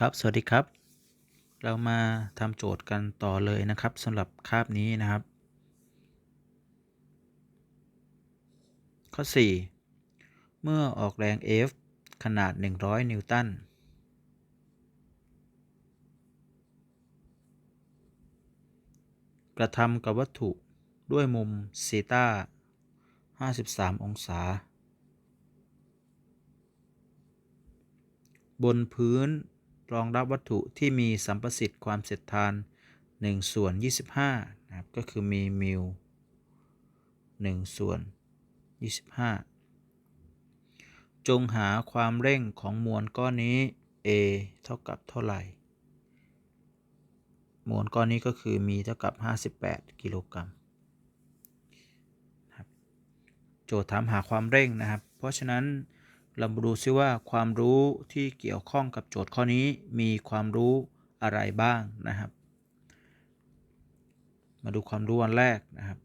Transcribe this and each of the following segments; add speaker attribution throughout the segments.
Speaker 1: ครับสวัสดีครับ เรามาทำโจทย์กันต่อเลยนะครับสำหรับคาบนี้นะครับ ข้อ 4 เมื่อออกแรง F ขนาด 100 นิวตันกระทำกับวัตถุด้วยมุมซีตา53 องศา บนพื้น รองรับวัตถุที่มีสัมประสิทธิ์ความเสร็จทาน1ส่วน25นะครับก็คือมีมิล1ส่วน25 จงหาความเร่งของมวลก้อนนี้ A เท่ากับเท่าไหร่ มวลก้อนนี้ก็คือมีเท่ากับ 58 กิโลกรัมนะครับโจทย์ถามหาความเร่งนะครับ เพราะฉะนั้น เรามาดูซิว่าความรู้ที่เกี่ยวข้องกับโจทย์ข้อนี้มีความรู้อะไรบ้างนะครับ มาดูความรู้วันแรกนะครับ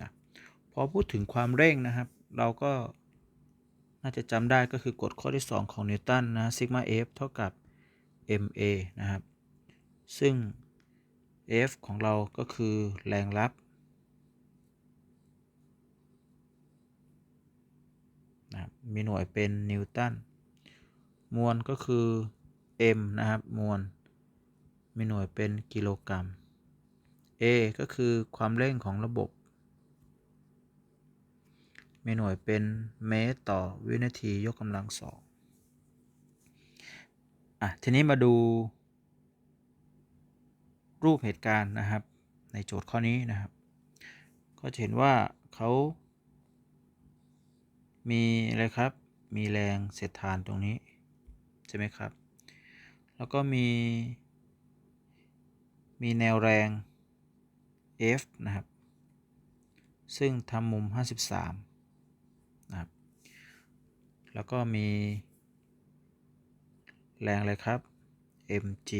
Speaker 1: นะพอพูดถึงความเร่งนะครับ เราก็น่าจะจำได้ก็คือกฎข้อที่ 2 ของนิวตันนะซิกมา F เท่ากับ ma นะครับ ซึ่ง F ของเราก็คือแรงรับนะครับมีหน่วยเป็นนิวตัน มวลก็คือ m นะครับ มวล มีหน่วยเป็นกิโลกรัม a ก็คือความเร่งของระบบ มีหน่วยเป็นเมตรต่อวินาทียกกำลังสองอะ ทีนี้มาดู รูปเหตุการณ์นะครับ ในโจทย์ข้อนี้นะครับ ก็จะเห็นว่าเขามีอะไรครับ มีแรงเสียดทานตรงนี้ ใช่ไหมครับ แล้วก็มี มีแนวแรง F นะครับ ซึ่งทำมุม 53 นะครับ แล้วก็มีแรงอะไรครับ mg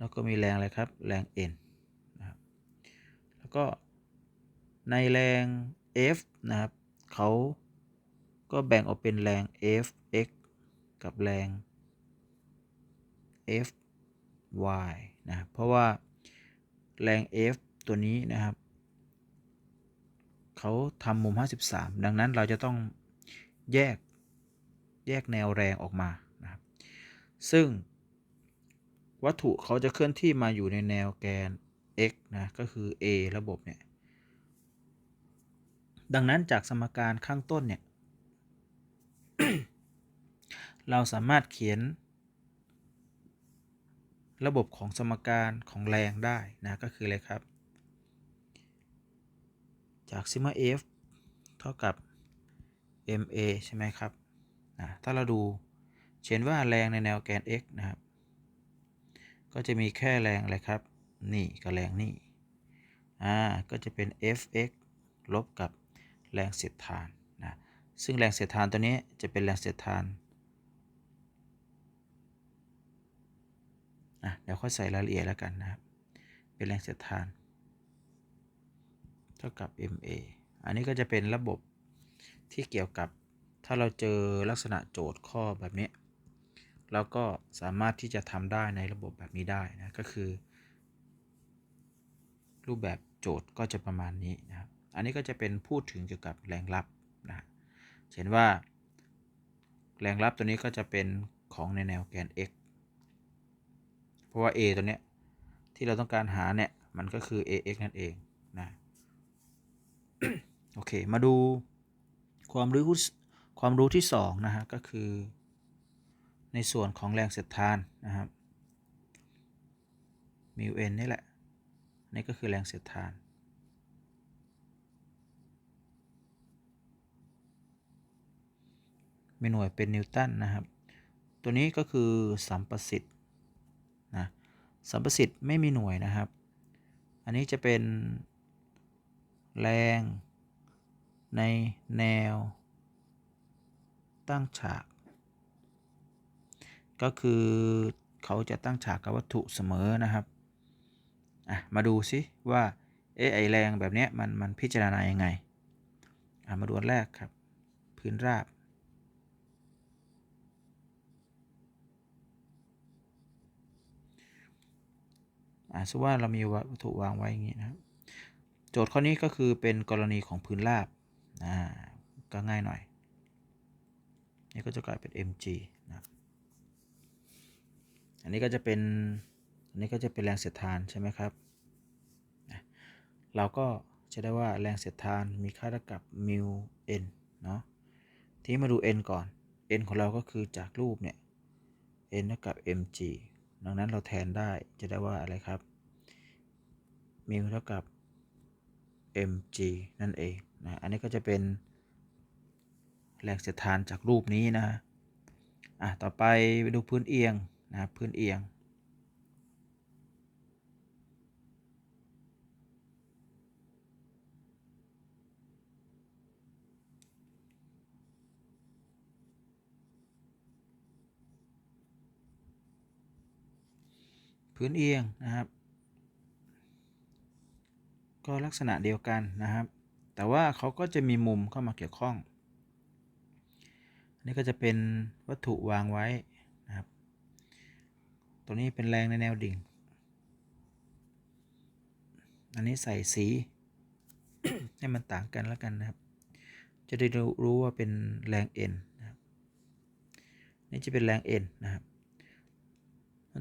Speaker 1: แล้วก็มีแรงอะไรครับ แรง n นะครับ แล้วก็ในแรง F นะครับเขาก็แบ่งออกเป็นแรง Fx กับแรง Fy นะ เพราะว่าแรง F ตัวนี้นะครับ เขาทำมุม 53 ดังนั้นเราจะต้องแยก แยกแนวแรงออกมานะครับ ซึ่ง วัตถุเขาจะเคลื่อนที่มาอยู่ในแนวแกน x นะก็คือ a ระบบเนี่ยดังนั้นจากสมการข้างต้นเนี่ยเราสามารถเขียน ระบบของสมการของแรงได้นะก็คืออะไรครับ จากซิมา f เท่ากับ ma ใช่ไหมครับนะถ้าเราดูเขียนว่าแรงในแนวแกน x นะครับ ก็จะมีแค่แรงอะไรครับ นี่กับแรงนี่อ่าก็จะเป็น fx ลบกับแรงเสียดทานนะซึ่งแรงเสียดทานตัวนี้จะเป็นแรงเสียดทานอะเดี๋ยวค่อยใส่รายละเอียดแล้วกันนะครับ เป็นแรงเสียดทาน เท่ากับ ma อันนี้ก็จะเป็นระบบที่เกี่ยวกับถ้าเราเจอลักษณะโจทย์ข้อแบบนี้ เราก็สามารถที่จะทำได้ในระบบแบบนี้ได้นะก็คือ รูปแบบโจทย์ก็จะประมาณนี้นะครับอันนี้ก็จะเป็นพูดถึงเกี่ยวกับแรงรับนะเห็นว่า แรงรับตัวนี้ก็จะเป็นของในแนวแกน x เพราะว่า a ตัวเนี้ยที่เราต้องการหาเนี่ยมันก็คือ ax นั่นเองนะโอเค มาดูความรู้ความรู้ที่2นะฮะก็คือ ในส่วนของแรงเสียดทานนะครับมิวเนนี่แหละ นี่ก็คือแรงเสียดทานมีหน่วยเป็นนิวตันนะครับ ตัวนี้ก็คือสัมประสิทธิ์นะสัมประสิทธิ์ไม่มีหน่วยนะครับ อันนี้จะเป็นแรงในแนวตั้งฉาก ก็คือเขาจะตั้งฉากกับวัตถุเสมอนะครับอะมาดูซิว่าเอไอแรงแบบนี้มันมันพิจารณายังไงอะมาดูอันแรกครับ พื้นราบอ่าสมมติว่าเรามีวัตถุวางไว้อย่างนี้นะครับ โจทย์ข้อนี้ก็คือเป็นกรณีของพื้นราบอ่าก็ง่ายหน่อย นี่ก็จะกลายเป็น mg นะครับ อันนี้ก็จะเป็นอันนี้ก็จะเป็นแรงเสียดทานใช่ไหมครับ เราก็จะได้ว่าแรงเสียดทานมีค่าเท่ากับมิว n เนาะ ทีนี้มาดู n ก่อน n ของเราก็คือจากรูปเนี่ย n เท่ากับ mg ดังนั้นเราแทนได้จะได้ว่าอะไรครับมิวเท่ากับ mg นั่นเองนะ อันนี้ก็จะเป็นแรงเสียดทานจากรูปนี้นะอะ ต่อไปไปดูพื้นเอียง นะครับพื้นเอียง พื้นเอียงนะครับ ก็ลักษณะเดียวกันนะครับ แต่ว่าเขาก็จะมีมุมเข้ามาเกี่ยวข้องอันนี้ก็จะเป็นวัตถุวางไว้ ตัวนี้เป็นแรงในแนวดิ่ง อันนี้ใส่สี ให้มันต่างกันแล้วกันนะครับ จะได้รู้ว่าเป็นแรง N นนะครับ นี่จะเป็นแรง N นะครับ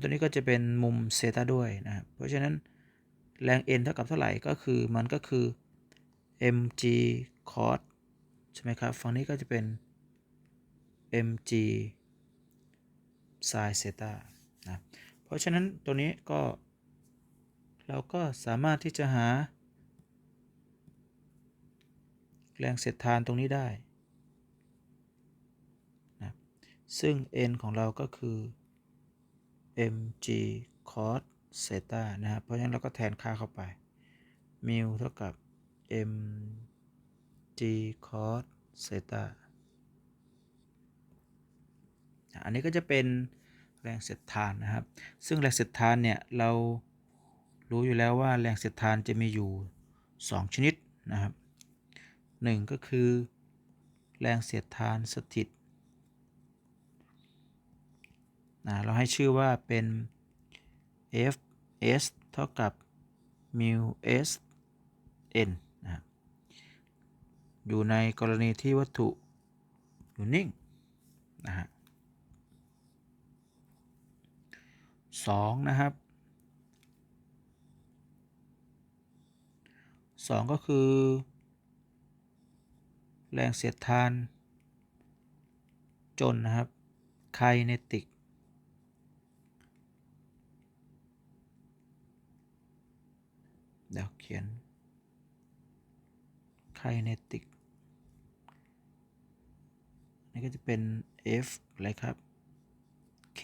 Speaker 1: ตัวนี้ก็จะเป็นมุมเซตาด้วยนะครับ เพราะฉะนั้นแรง n เท่ากับเท่าไหร่ก็คือมันก็คือ mg cos ใช่ไหมครับ ฝั่งนี้ก็จะเป็น mg sin เซตา นะเพราะฉะนั้นตัวนี้ก็เราก็สามารถที่จะหา แรงเสียดทานตรงนี้ได้นะซึ่ง n ของเราก็คือ mg cos เซตานะครับ เพราะฉะนั้นเราก็แทนค่าเข้าไป มิวเท่ากับ mg cos เซตาอันนี้ก็จะเป็น แรงเสียดทานนะครับ ซึ่งแรงเสียดทานเนี่ยเรารู้อยู่แล้วว่าแรงเสียดทานจะมีอยู่ 2 ชนิดนะครับ 1 ก็คือ แรงเสียดทานสถิตนะเราให้ชื่อว่าเป็น f s เท่ากับ mu s n นะครับอยู่ในกรณีที่วัตถุอยู่นิ่งนะฮะ สองนะครับสองก็คือ แรงเสียดทาน จนนะครับไคเนติกเดี๋ยวเขียนไคเนติกนี่ก็จะเป็น F อะไรครับ K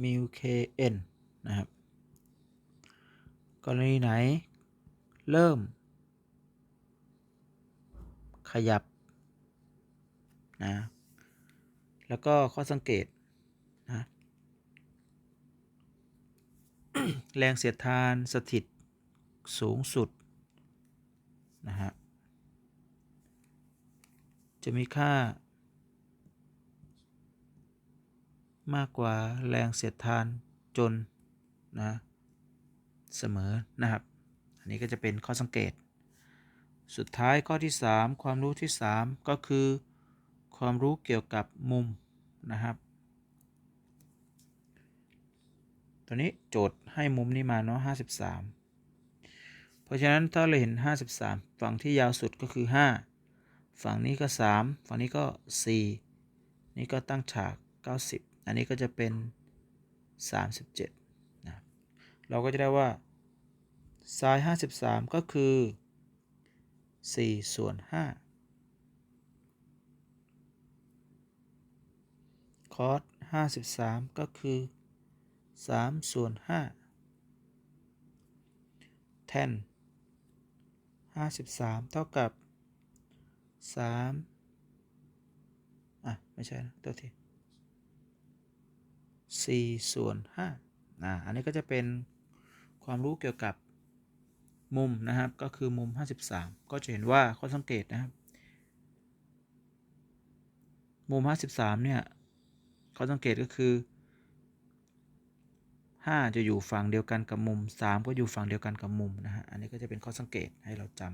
Speaker 1: mu K N นะครับ กรณีไหน เริ่ม ขยับนะแล้วก็ข้อสังเกตนะแรงเสียดทานสถิตสูงสุดนะฮะจะมีค่า มากกว่าแรงเสียดทานจนนะเสมอนะครับ อันนี้ก็จะเป็นข้อสังเกต สุดท้ายข้อที่ 3 ความรู้ที่ 3 ก็คือ ความรู้เกี่ยวกับมุมนะครับ ตัวนี้โจทย์ให้มุมนี้มาเนาะ53 เพราะฉะนั้นถ้าเราเห็น 53 ฝั่งที่ยาวสุดก็คือ 5 ฝั่งนี้ก็ 3 ฝั่งนี้ก็ 4 นี่ก็ตั้งฉาก 90 อันนี้ก็จะเป็น 37นะเราก็จะได้ว่า sin 53 ก็คือ4ส่วน5 cos 53 ก็คือ3ส่วน5 tan 53 เท่ากับ3อะ ไม่ใช่นะตัวที่ 4ส่วน5นะอันนี้ก็จะเป็นความรู้เกี่ยวกับมุมนะครับ ก็คือมุม 53 ก็จะเห็นว่าข้อสังเกตนะครับ มุม 53 เนี่ยข้อสังเกตก็คือ 5 จะอยู่ฝั่งเดียวกันกับมุม 3 ก็อยู่ฝั่งเดียวกันกับมุมนะฮะ อันนี้ก็จะเป็นข้อสังเกตให้เราจำ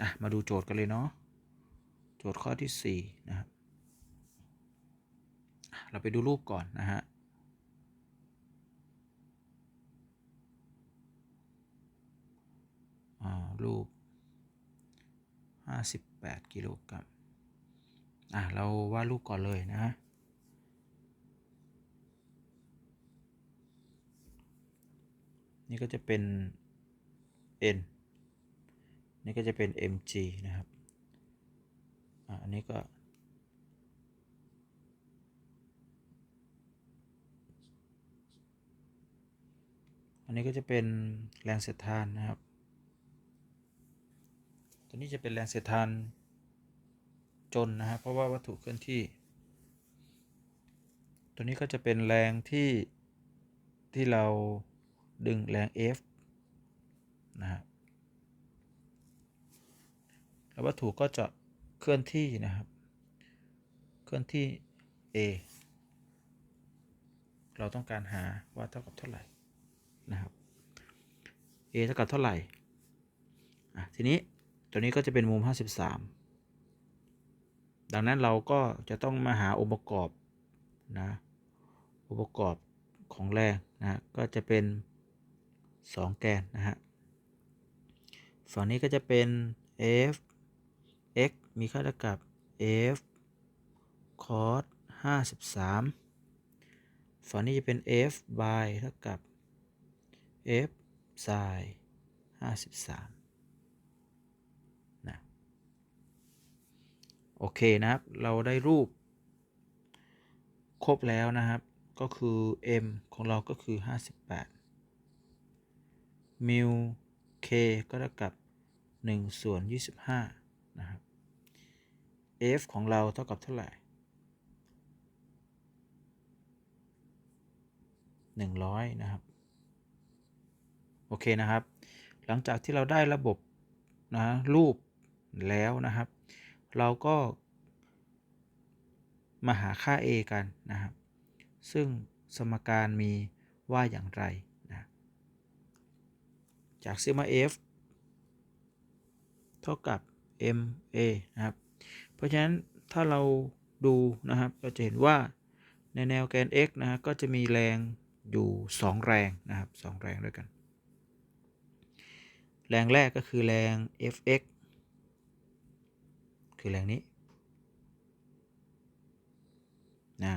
Speaker 1: อะมาดูโจทย์กันเลยเนาะ โจทย์ข้อที่ 4 นะครับ เราไปดูรูปก่อนนะฮะอ่ารูป 58 กิโลกรัมอะ เราวาดรูปก่อนเลยนะฮะนี่ก็จะเป็น n นี่ก็จะเป็น mg นะครับอ่าอันนี้ก็ อันนี้ก็จะเป็นแรงเสียดทานนะครับ ตัวนี้จะเป็นแรงเสียดทานจนนะครับเพราะว่าวัตถุเคลื่อนที่ ตัวนี้ก็จะเป็นแรงที่ที่เราดึงแรง F นะครับแล้ววัตถุก็จะเคลื่อนที่นะครับ เคลื่อนที่ A เราต้องการหาว่าเท่ากับเท่าไหร่ นะครับ A เท่ากับเท่าไหร่อะทีนี้ตัวนี้ก็จะเป็นมุม 53 ดังนั้นเราก็จะต้องมาหาองค์ประกอบนะองค์ประกอบของแรงนะก็จะเป็น 2 แกนนะฮะฝั่งนี้ก็จะเป็น F x มีค่าเท่ากับ f cos 53 ฝั่งนี้จะเป็น f by เท่ากับ f sin 53นะโอเคนะครับ เราได้รูป ครบแล้วนะครับ ก็คือ m ของเราก็คือ 58มิว k ก็เท่ากับ 1 ส่วน 25 นะครับ f ของเราเท่ากับเท่าไหร่100 นะครับ โอเคนะครับ หลังจากที่เราได้ระบบนะรูปแล้วนะครับ เราก็มาหาค่า a กันนะครับ ซึ่งสมการมีว่าอย่างไรนะจากซิกมา f เท่ากับ ma นะครับ เพราะฉะนั้นถ้าเราดูนะครับเราจะเห็นว่าในแนวแกน x นะฮะก็จะมีแรงอยู่ 2 แรงนะครับ 2 แรงด้วยกัน แรงแรกก็คือแรง fx คือแรงนี้นะ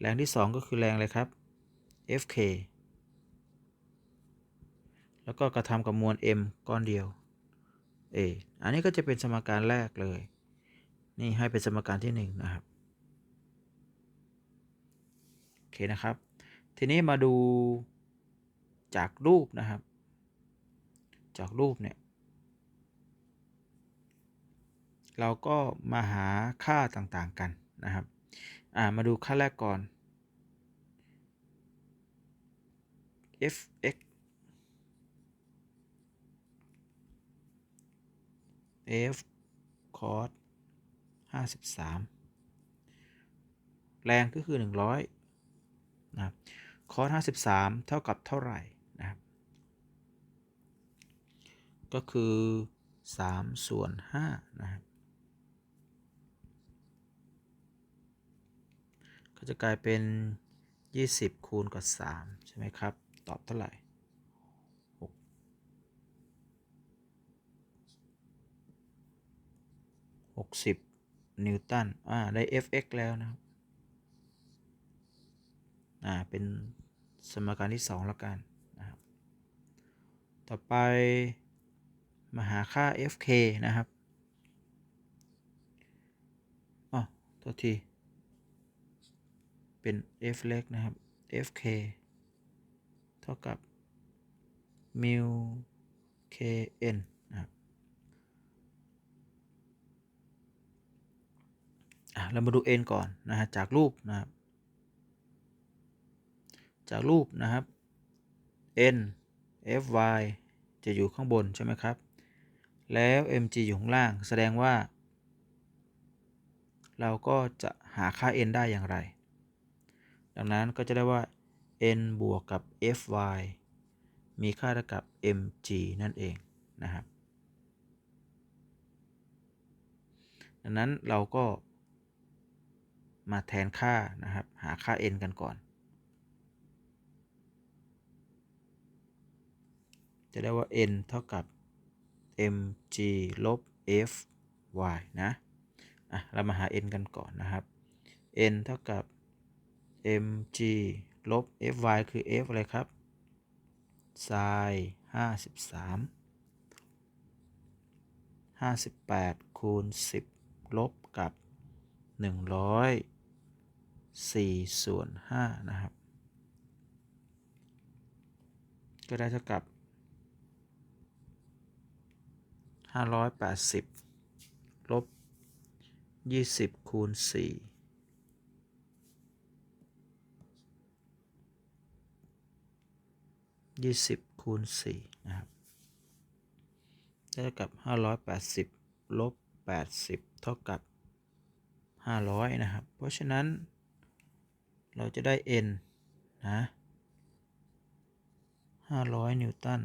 Speaker 1: แรงที่ 2 ก็คือแรงอะไรครับ fk แล้วก็กระทำกับมวล m ก้อนเดียว a อันนี้ก็จะเป็นสมการแรกเลย นี่ให้เป็นสมการที่ 1 นะครับ โอเคนะครับ ทีนี้มาดูจากรูปนะครับ จากรูปเนี่ย เราก็มาหาค่าต่างๆกันนะครับ อ่า มาดูค่าแรกก่อน fx f cos 53 แรงก็คือ 100 นะครับ cos 53 เท่ากับเท่าไหร่นะครับ ก็คือ 3 ส่วน 5 นะครับ ก็จะกลายเป็น 20 คูณกับ 3 ใช่ไหมครับ ตอบเท่าไหร่ 60 นิวตัน อ่า ได้ fx แล้วนะครับ อ่า เป็นสมการที่2แล้วกัน นะครับ ต่อไป มาหาค่า fk นะครับอ๋อตัวที เป็น f เล็กนะครับ fk เท่ากับ mu kn นะครับอะเรามาดู n ก่อนนะฮะจากรูปนะครับ จากรูปนะครับ n fy จะอยู่ข้างบนใช่ไหมครับ แล้ว mg อยู่ข้างล่าง แสดงว่า เราก็จะหาค่า n ได้อย่างไร ดังนั้นก็จะได้ว่า n บวกกับ fy มีค่าเท่ากับ mg นั่นเองนะครับ ดังนั้นเราก็มาแทนค่านะครับ หาค่า n กันก่อน จะได้ว่า n เท่ากับ mg ลบ fy นะ อะ เรามาหา n กันก่อนนะครับ n เท่ากับ mg ลบ fy คือ f อะไรครับ sin 53 58 คูณ 10 ลบกับ 104 ส่วน 5 นะครับ ก็ได้เท่ากับ ห้าร้อยแปดสิบลบยี่สิบคูณสี่ยี่สิบคูณสี่นะครับเท่ากับห้าร้อยแปดสิบลบแปดสิบเท่ากับห้าร้อยนะครับ เพราะฉะนั้น เราจะได้ n นะห้าร้อยนิวตัน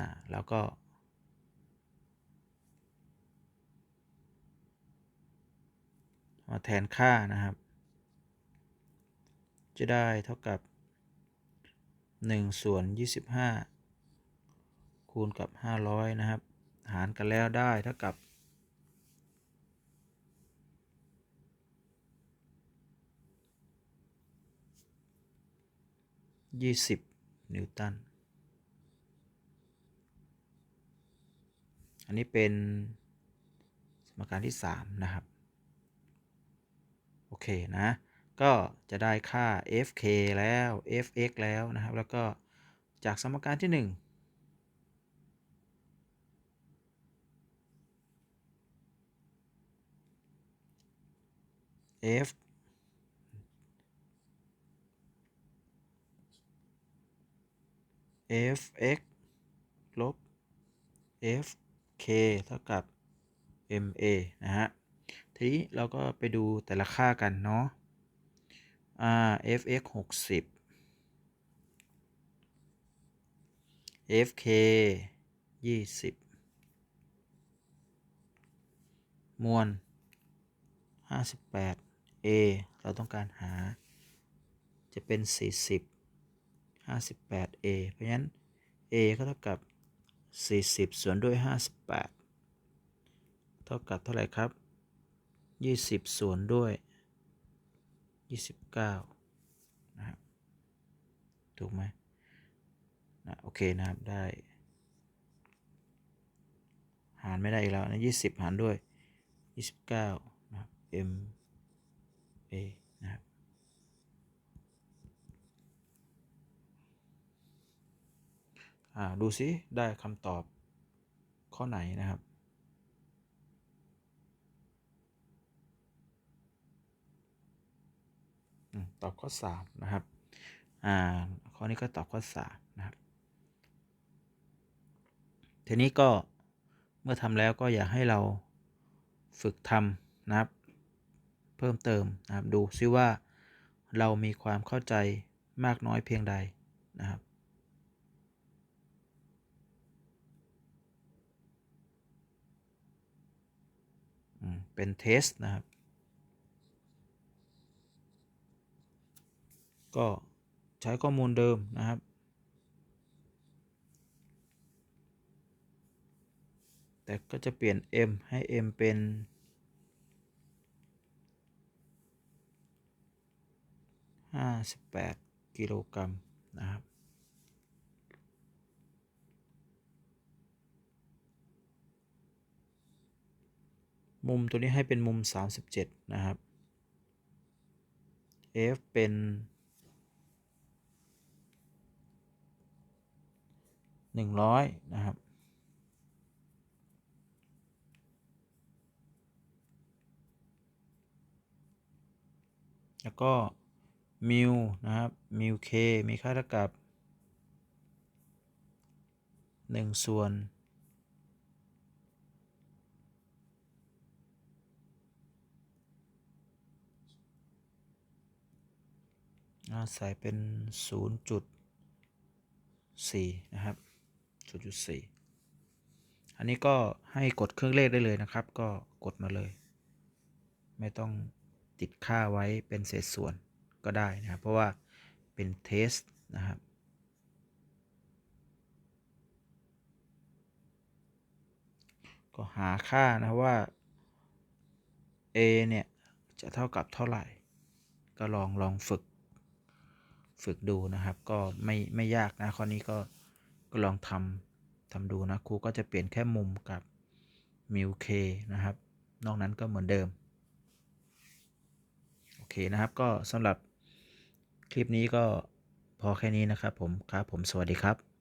Speaker 1: นะแล้วก็ มาแทนค่านะครับ จะได้เท่ากับ 1 ส่วน 25 คูณกับ 500 นะครับ หารกันแล้วได้เท่ากับ20นิวตัน นนี้เป็นสมการที่ 3 นะครับ โอเคนะ ก็จะได้ค่า fk แล้ว fx แล้วนะครับ แล้วก็จากสมการที่1 f fx ลบ k เท่ากับ ma นะฮะ ทีนี้เราก็ไปดูแต่ละค่ากันเนาะอ่า fx 60 fk 20 มวล 58 a เราต้องการหาจะเป็น 40 58 a เพราะฉะนั้น a ก็เท่ากับ 40 ส่วนด้วย 58 เท่ากับเท่าไหร่ครับ 20 ส่วนด้วย 29 นะครับ ถูกไหมนะโอเคนะครับ ได้ หารไม่ได้อีกแล้วนะ 20 หารด้วย 29 นะครับ m a นะครับ อ่า ดูสิได้คำตอบข้อไหนนะครับอตอบข้อ 3 นะครับ อ่า ข้อนี้ก็ตอบข้อ 3 นะครับ ทีนี้ก็เมื่อทำแล้วก็อยากให้เราฝึกทำนะครับ เพิ่มเติมนะครับ ดูซิว่าเรามีความเข้าใจมากน้อยเพียงใดนะครับ เป็นเทสนะครับ ก็ใช้ข้อมูลเดิมนะครับ แต่ก็จะเปลี่ยน m ให้ m เป็น 58 กิโลกรัมนะครับ มุมตัวนี้ให้เป็นมุม 37 นะครับ f เป็น 100 นะครับ แล้วก็มิวนะครับมิวเคมีค่าเท่ากับ 1 ส่วน ใส่เป็น 0.4 นะครับ 0.4 อันนี้ก็ให้กดเครื่องเลขได้เลยนะครับ ก็กดมาเลย ไม่ต้องติดค่าไว้เป็นเศษส่วนก็ได้นะครับ เพราะว่าเป็นเทสนะครับก็หาค่านะว่า a เนี่ย จะเท่ากับเท่าไหร่ ก็ลองลองฝึก ฝึกดูนะครับ ก็ไม่ไม่ยากนะข้อนี้ก็ก็ลองทำทำดูนะครูก็จะเปลี่ยนแค่มุมกับมิวเคนะครับ นอกนั้นก็เหมือนเดิม โอเคนะครับก็สำหรับคลิปนี้ก็พอแค่นี้นะครับผมครับผมสวัสดีครับ